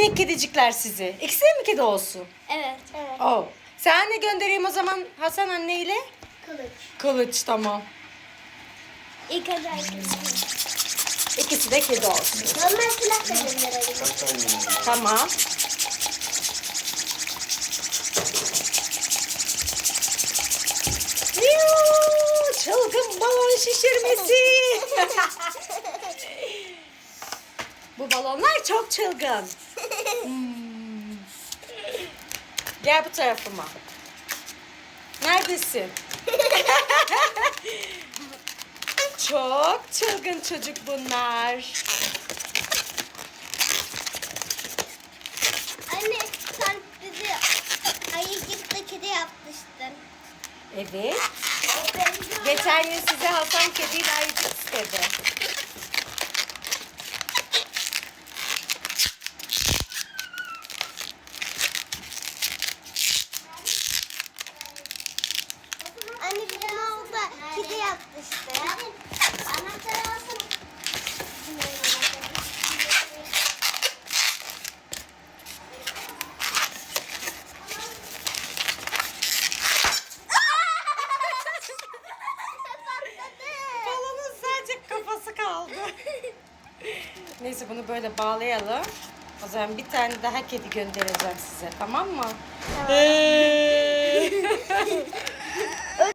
Minik kedicikler sizi. İkisi de mi kedi olsun? Evet. Evet. Oh. Sen ne göndereyim o zaman Hasan anne ile? Kılıç. Kılıç tamam. İlk önce. İkisi de kedi olsun. Normal silah da gönderelim. Tamam. Çılgın balon şişirmesi. Bu balonlar çok çılgın. Hmm. Gel bu tarafıma. Neredesin? çok çılgın çocuk bunlar. Anne sen bizi ayıcıkla kedi yapmıştın. Evet. Geçen gün size Hasan kediyle ayıcık istedi. Kedi yapmıştı. Anahtarı alsana. Balonun sadece kafası kaldı. Neyse bunu böyle bağlayalım. O zaman bir tane daha kedi göndereceğim size tamam mı? Tamam.